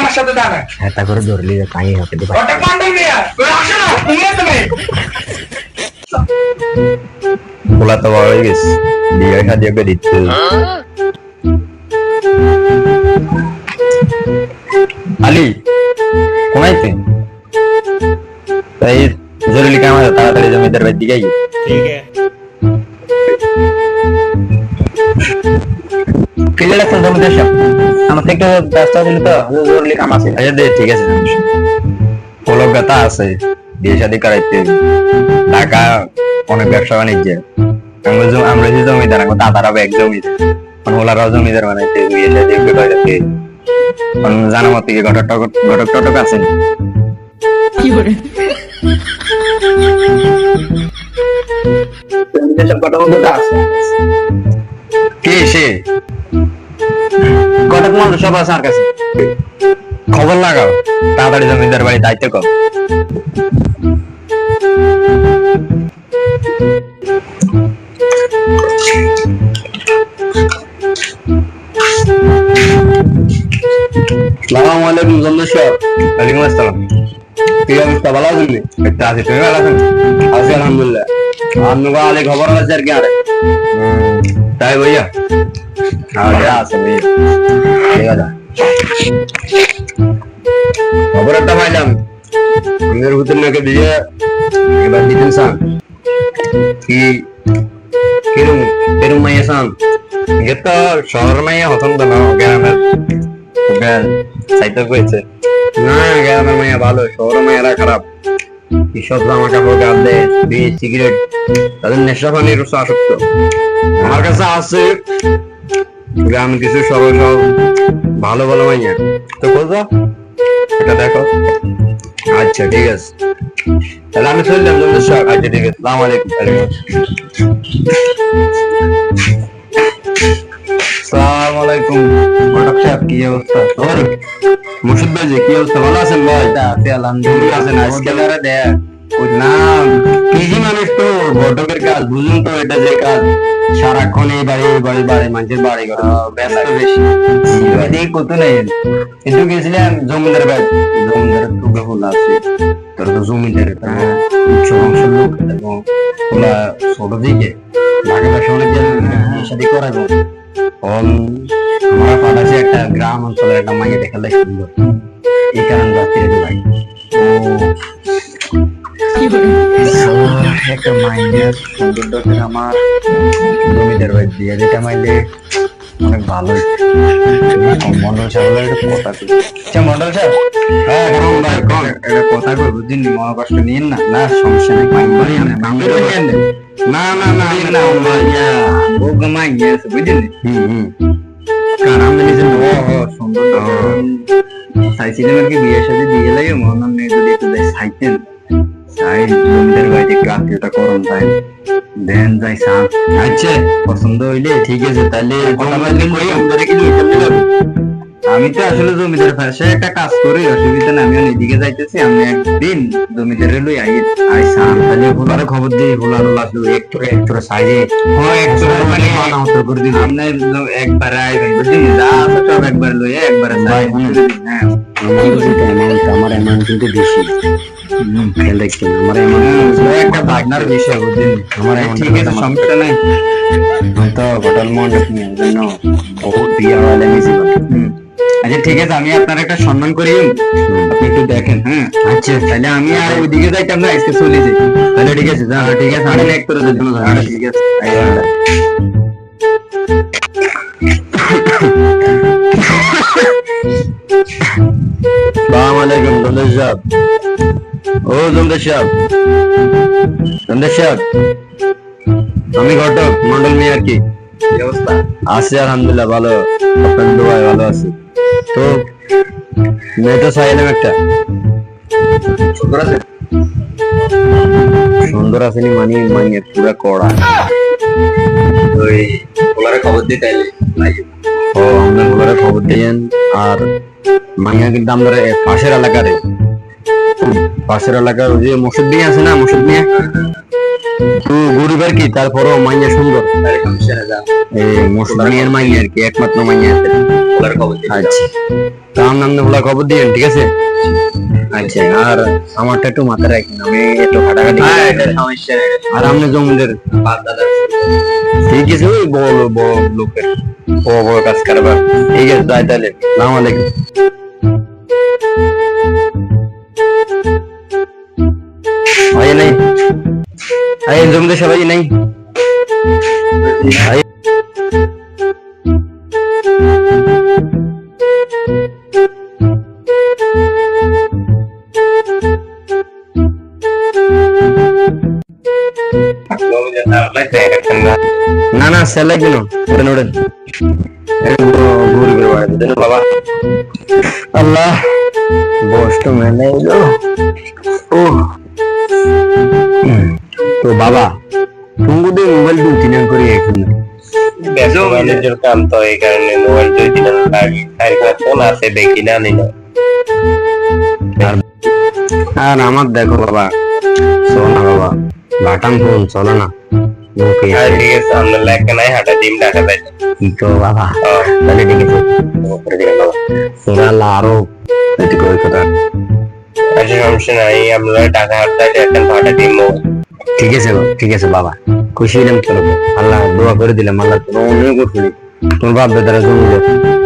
আমার সাথে দাঁড়ান। হেতা করে ধরলি তাই হবে তো ওটা পান্ডল মিয়া। ওই আসো না তুমি তুমি। পোলা তো বড় হয়ে তাই? জরুরি কাম আছে তাড়াতাড়ি জমিদার বাড়ি দিকে আই ক্লিয়ার রাখছেন জমিদার সাহেব? আমার থেকে ব্যস্ত ছিল তো জরুরি কাম আছে আচ্ছা দে ঠিক আছে। পোলক গাতা আছে বিয়ে শাদি করাইতে। ঢাকা অনেক ব্যবসা বাণিজ্যের আমরা যে- আমরা যে জমিদার আমার দাদারাও এক জমিদার। মানে ওলারাও জমিদার বানাইতে বিয়ে শাদি করাইতে। জানা মতো কি ঘটক ঘটক টটক আছে? সাহেব কত বন্ধু আছে। কে সে? কটক মন্ডল সব আছে আমার কাছে। খবর লাগাও, তাড়াতাড়ি জমিদার বাড়ি দায়িত্ব কর। আলাইকুম আসসালাম। তুমি আলহামদুলিল্লাহ। আলে খবর আছে আর কি আরে? তাই ভাইয়া খবর একটা পাইলাম। আমাদের ভিতর নাকি দিয়ে এবার দিতেন সান। কি? কিরম কিরম মাইয়া সান? ইয়ে তো শহর মাইয়া হতন তো না গ্রামের। ওকে চাইতে কইছে। না গ্রামের মাইয়া ভালো শহর মাইয়ারা খারাপ। এসব জামা কাপড় গাল বিড়ি সিগারেট, তাদের নেশা পানির আসক্ত। আমার কাছে আছে গ্রাম কিছু সরল সব ভালো ভালো মাইয়া। তো খোঁজো, এটা দেখো। আচ্ছা ঠিক আছে। তাহলে আমি চললাম আচ্ছা ঠিক আছে। সালাম আলাইকুম সালাম আলাইকুম ঘটক সাহেব কি অবস্থা? তোর মুর্শিদ ভাই যে কি অবস্থা? ভালো আছেন ভাই? আছে আলহামদুলিল্লাহ। আছেন আজকে? আজকে দেয়া না পিজি মানুষ তো? ঘটকের কাজ বুঝুন তো এটা যে কাজ। সারাক্ষণ এই বাড়ি এই বাড়ি বাড়ি মানুষের বাড়ি করে। ব্যস্ত বেশি। কত নেই। একটু গেছিলাম জমিদার জমিদার টুকে ফুল আছে। তোর তো জমিদার উচ্চ বংশের লোক এবং ওরা ছোট দিকে। ঢাকা বাসা অনেক বিয়ে শাদি করাবো। অন আমরা পাঠাচ্ছি একটা গ্রাম অঞ্চলের একটা মাইয়া দেখালে সুন্দর। এই কারণে যাচ্ছি রে ভাই। একটা মাইনের সুন্দর আমার। জমিদার ভাই দিয়ে দিতে মাইলে অনেক ভালো মন্ডল সাহেবের একটা কথা আচ্ছা মন্ডল সাহেব। হ্যাঁ ভাই? কথা কই মনে কষ্ট নিয়েন না। না সমস্যা নেই না না না না না না মাইয়া ও মাইন আছে বুঝছেন হুম হুম কারণ আমি নিজে ও ও সুন্দর চাইছিলাম আর কি বিয়ে সাথে দিয়ে লাগে যদি একটু যাই চাইতেন চাই জমিদার বাড়িতে একটু আত্মীয়তা করুন তাই দেন যাই সান আচ্ছা পছন্দ হইলে ঠিক আছে তাহলে কথা বললে কই কই? কি নিয়ে যাবে আমি তো আসলে জমিদার পাশে একটা কাজ করি অসুবিধা না আমি এদিকে যাইতেছি আমি একদিন জমিদারে লই আই আই সান তাহলে ভোলারে খবর দিয়ে ভোলার লাগল একটু একটু সাইজে হ্যাঁ একটু মানে মানা হতো করে দিন আপনি একবার আইবেন বুঝলি? যা আছে সব একবার লই একবার ভাই, হ্যাঁ। আমার অ্যামাউন্ট কিন্তু বেশি। খেয়াল রাখছেন আমার অ্যামাউন্ট একটা ভাগনার বিষয় বুঝলি? আমার ঠিক আছে সমস্যা নাই। তো হোটেল মন্ডপ নিয়ে জন্য বহুত বিয়ে হওয়ালে মিশি। আচ্ছা ঠিক আছে আমি আপনার একটা সম্মান করি আপনি একটু দেখেন হ্যাঁ? আচ্ছা। তাহলে আমি আর ওইদিকে যাইতাম না আজকে চলে যাই তাহলে ঠিক আছে যা ঠিক আছে আমি এক করে ঠিক আছে সালাম আলাইকুম জমদের সাহেব। ও জমদের সাহেব। জমদের সাহেব। আমি ঘটক মন্ডল মিয়া আর কি। অবস্থা? আছি আলহামদুলিল্লাহ ভালো। আপনার দুবাই ভালো আছি। তো মেয়েটা চাইলাম একটা। সুন্দর আছে? সুন্দর আসেনি মানে মানে পুরা কড়া। ওই ওলারে খবর আইলে ও আমরা খবর দিয়েন আর মাইয়া কিন্তু আমরা পাশের এলাকার। পাশের এলাকার ওই যে মিয়া আছে না মসুদ মিয়া তুই গরিব আর কি? তারপরও মাইয়া সুন্দর। মুসলমানের মাইয়া আর কি একমাত্র মাইয়া আচ্ছা। তার নাম বলা খবর দিয়েন ঠিক আছে? আচ্ছা আর আমারটা একটু মাথায় রাখেন আমি একটু হাঁটাহাঁটি আর আপনি জমিদের ঠিক আছে ওই বড় বড় লোকের বড় বড় কাজ কারবার। ঠিক আছে যাই তাহলে। সালাম আলাইকুম। ভাই নাই। আই জমিদের সবাই নাই। না না সেল লাগবে না ওটা নোড়েন। ঘুরে ঘুরে বাড়াতে দেন বাবা। আল্লাহ। বস তো মেনে এলো ও তো বাবা তুমি মোবাইল দু তিন করে এখন। ম্যানেজার কাম তো এই কারণে মোবাইল দুই আর ফোন আছে দেখি না নি। আর আমার দেখো বাবা চলো না বাবা বাটাম ফোন চলো না। ওকে। আর ঠিক আছে আমরা লেখা নাই হাঁটা ডিম ডাকা দেয় কি তো বাবা তাহলে ঠিক আছে। করে দিলাম বাবা আল্লাহ আরও একটু করে কথা। আচ্ছা সমস্যা নাই আমরা টাকা হাঁটতে এখন হাঁটা ডিম ঠিক আছে ঠিক আছে বাবা। খুশি হলাম চলো আল্লাহ দোয়া করে দিলাম আল্লাহ তোমার অনেক খুশি তোমার বাপ দাদারা জমিদার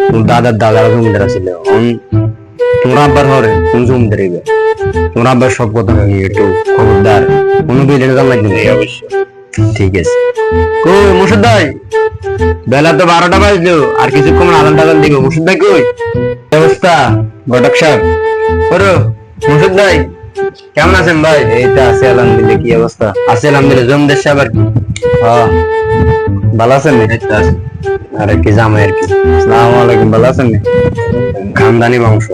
তোমার দাদার দাদারা জমিদার ছিল। তোমার আব্বার হরে কোন জমিদার হইবে তোমার আব্বার সব কথা আমি একটু খবরদার। কোনো বিলের দাম লাগবে এই অবশ্যই। ঠিক আছে। কই মুর্শিদ ভাই? বেলা তো বারোটা বাজলো আর কিছুক্ষণ আদান টাদান দিব। মুর্শিদ ভাই কই? কি অবস্থা? ঘটক সাহেব। করো মুর্শিদ ভাই। কেমন আছেন ভাই? এইটা আছে আলহামদুলিল্লাহ কি অবস্থা? আছে আলহামদুলিল্লাহ জমদের সাহেব আর কি? ভালো আছেন আর কি জামাই আর কি? সালাম আলাইকুম ভালো আছেন খানদানি বংশ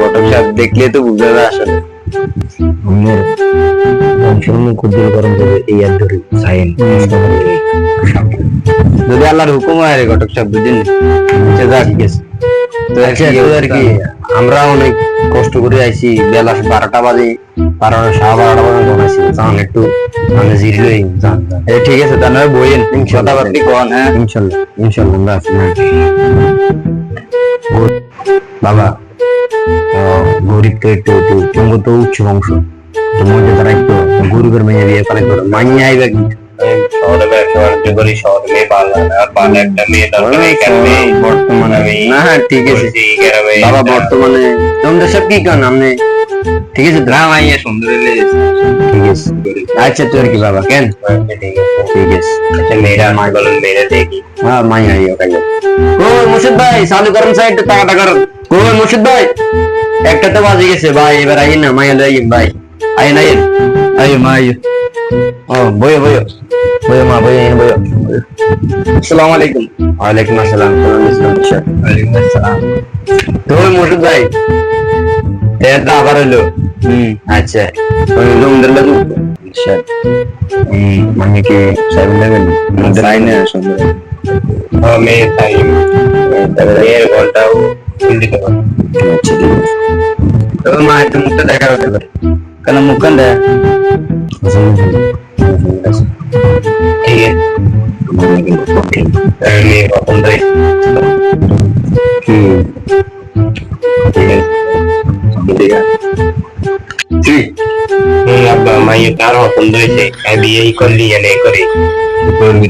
ঘটক সাহেব দেখলে তো যায় আসলে। আমার বংশের মুখ উজ্জ্বল করণ করবে এই আর ধরে সাইন যদি আল্লাহর হুকুম হয় ঘটক সাহেব আচ্ছা যা তো আর কি আমরা অনেক কষ্ট করে আইছি বেলা বারোটা বাজে বারোটা সাড়ে বারোটা বানাইছি যান একটু মানে জিরলই যান যান ঠিক আছে তাহলে বইয়েন ইনশাল্লাহ। আপনি কোন হ্যাঁ? ইনশাল্লাহ ইনশাল্লাহ আমরা আছি হ্যাঁ। বাবা গরিব তো একটু একটু তো উচ্চ বংশ। তোমার তারা একটু গরিবের মেয়ে বিয়ে করে মানিয়ে আইবে কি? শহরে ব্যবসা বাণিজ্য করি শহরে মেয়ে পারলাম না। আর পারলে একটা মেয়ে দরকার এই কারণে বর্তমানে। না হ্যাঁ, ঠিক আছে। এই গ্রামে বাবা বর্তমানে তোমাদের সব কি কান আপনি ঠিক আছে তো? মাইয়া সুন্দর হলে ঠিক আছে। আচ্ছা তোর কি বাবা? কেন? আচ্ছা, ঠিক আছে। আচ্ছা মেয়েরা আমার বলেন মেয়েরা দেখি। হ্যাঁ মাই আইও কাইও কই মুর্শিদ ভাই চালু করেন সাইড টাকাটা করেন। কই মুর্শিদ ভাই একটা তো বাজে গেছে ভাই এবার আইন না মাইয়া লই ভাই। আইন আইন। আইও মা আইও ও বইও বইও বইও মা বইও আইন বইও আসসালামু আলাইকুম ওয়ালাইকুম আসসালাম সালাম ইসলাম স্যার ওয়ালাইকুম আসসালাম তো মুর্শিদ ভাই এটা আবার হলো হুম আচ্ছা ওই জমিদার লাগু আচ্ছা হুম মানে কি সাহেব লাগেন সাইনে সুন্দর আমার মেয়ে তাই মেয়ের ঘন্টাও দিতে পারে আচ্ছা ঠিক আছে তো মা একটু আছে কি হুম, আব্বা মাইয়ে কার পছন্দ হয়েছে আমি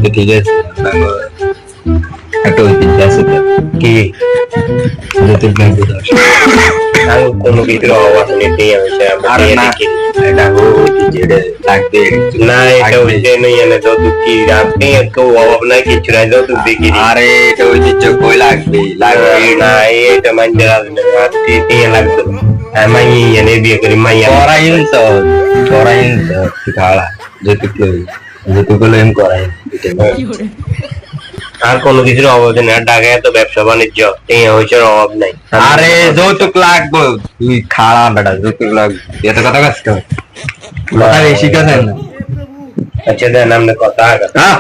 ঠিক আছে আমি কোনো আসেনি ঠিক আছে আমরা আর না। এটা ঐতিহ্য এটা লাগবে না এটা হচ্ছে নই জানে যত কি রাখতে কেউ অভাব নাই কিছু নাই যত দেখি আরে এটা ঐতিহ্য কই লাগবে লাগবে না এটা মানতে রাখবে না দিয়ে লাগবে মাই জানে বিয়ে করি মাইয়া করাইন তো করাইন তো খাওয়া যেটুক যেটুক এম করাইন আর কোনো কিছুর অভাব নেই। আর ঢাকায় এত ব্যবসা বাণিজ্য এই অভাব নাই। আরে যৌতুক লাগবে। তুই খাড়া বেটা যৌতুক লাগবে। এত কথা কাজ কর কথা বেশি কথা না। আচ্ছা দেন কথা হ্যাঁ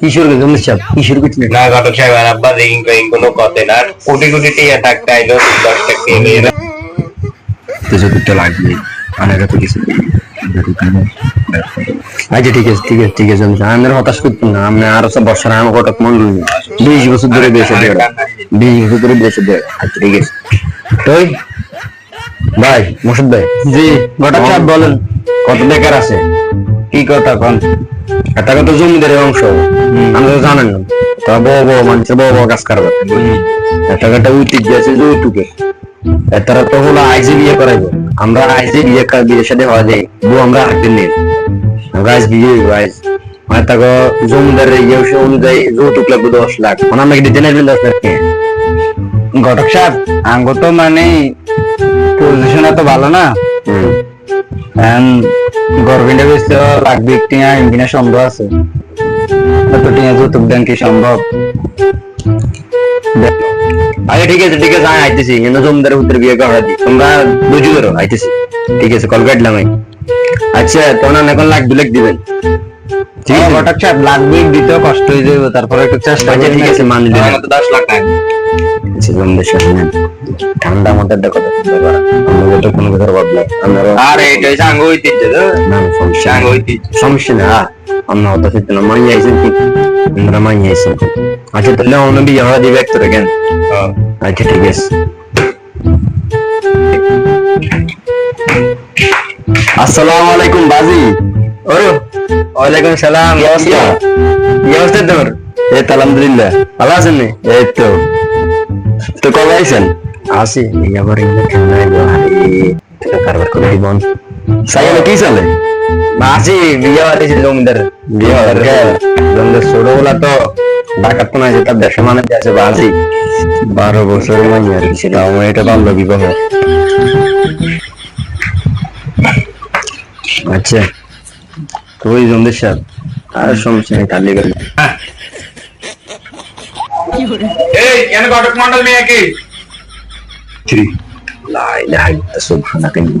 কিশোর জমি সাহেব কিশোর কিছু না ঘটক সাহেব আর আব্বা কোনো কথা না। কোটি কোটি টিয়া থাকতে আইলো দশ টাকা নিয়ে যৌতুকটা লাগবে। অনেক তো কিছু আচ্ছা ঠিক আছে ঠিক আছে ঠিক আছে আমি হতাশ করতাম না। আমি আরও সব বর্ষার আমার কটক মন বিশ বছর ধরে বেঁচে দেয় বিশ বছর ধরে বেঁচে দেয় আচ্ছা ঠিক আছে। তুই ভাই মুর্শিদ ভাই। জি ঘটক সাহেব বলেন। কত বেকার আছে? কি কথা কোন? এটা কত জমিদারের অংশ। আমরা তো জানেন না। তা বড় বড় মানুষের বড় বড় কাজ করবে এটা একটা ঐতিহ্য আছে যৌতুকে তারা তো হলো আইজে বিয়ে করাইবো। আমরা আইজে বিয়ে করা বিয়ের সাথে হওয়া যায়। বউ আমরা হাঁটতে নেই আমরা আইজ বিয়ে হইবো আইজ মানে তাকে জমিদারের ইয়ে সে অনুযায়ী যৌতুক লাগবে দশ লাখ। মানে আমরা দিতে নেবেন দশ লাখ ঘটক সাহেব আঙ্গ তো মানে পজিশন এত ভালো না। গভর্নমেন্টের বেশি লাগবে টিয়া ইঞ্জিনিয়ার সম্ভব আছে। এত টিয়া যৌতুক দেন কি সম্ভব? আচ্ছা ঠিক আছে ঠিক আছে আমি আইতেছি। কিন্তু জমিদারের উত্তর বিয়ে করা দি তোমরা বুঝি করো আইতেছি। ঠিক আছে কল কাটলাম আমি। আচ্ছা তোমার এখন লাখ দু লাখ দিবেন। ঠিক আছে? ঘটক সাহেব লাগবে দিতেও কষ্ট হয়ে যাবে তারপরে একটু চেষ্টা আচ্ছা ঠিক আছে মান দিলাম দশ লাখ টাকা আচ্ছা জমিদার সাহেব ঠান্ডা মাথার দেখো তো কোনো কথার অভাব আরে এটা আঙ্গ নাই। সমস্যা না আমরা হতো সেটা না মাই আইছেন কি আমরা মাই আইছেন আচ্ছা তাহলে অন্য বিয়ে হওয়া দিবে একটা কেন আচ্ছা আসসালামু আলাইকুম বাজি ওরে ওয়ালাইকুম সালাম কি অবস্থা কি অবস্থা তোর এই তো আলহামদুলিল্লাহ ভালো আছেন এই তো তো কবে আইছেন আসি আবার ইংলিশ ঠান্ডা কারবার করে দিবন সাইলে কি চলে ಮಾಸಿ ಬಿಯ ಹೊಡಿಸಿದ್ರು ಮುಂದರ್ ಬಿಯ ಹೊರಗೆ ಒಂದು ಸುಡೋಲ ತೋ ডাকাতনা যেটা বেসমানে আছে বাজি বারো বছর মাইয়া সেটা আমার এটা বাল্য বিবাহ। আচ্ছা তুই জন্দের সাহেব আর সমস্যা নেই কালি গেল। এই কেন ঘটক মন্ডল মেয়ে কি? লাই লাই সুবহানাকা ইন্নি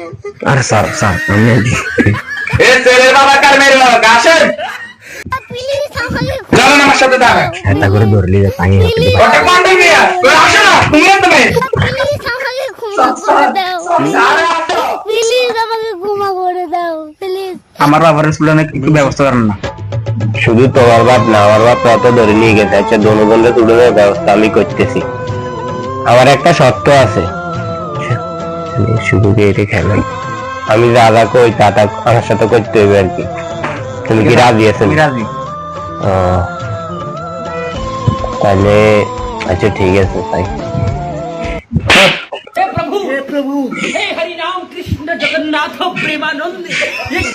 আরে স্যার স্যার আমি এই ছেলে বাবা কার মেরে বাবা? কে? আসেন চলেন আমার সাথে দাঁড়ান এটা করে ধরলি তাই হতে ঘটক মন্ডল মেয়ে ওই আসো না তুমি তুমি। প্লিজ আমাকে ক্ষমা করে দাও প্লিজ আমার বাবার স্কুলে অনেক একটু ব্যবস্থা করেন না। শুধু তোমার বাপ না আমার বাপ অত ধরে নিয়ে গেছে। আচ্ছা দনগণে তুলে দেওয়ার ব্যবস্থা আমি করতেছি। আমার একটা শর্ত আছে। শুধু এটা খেলেন আমি যা যা কই তা তা আমার সাথে করতে হবে আর কি তুমি কি রাজি আছেন আমি রাজি ও, তাহলে আচ্ছা ঠিক আছে তাই हे प्रभु हे हरि राम कृष्ण जगन्नाथ प्रेमानंद ये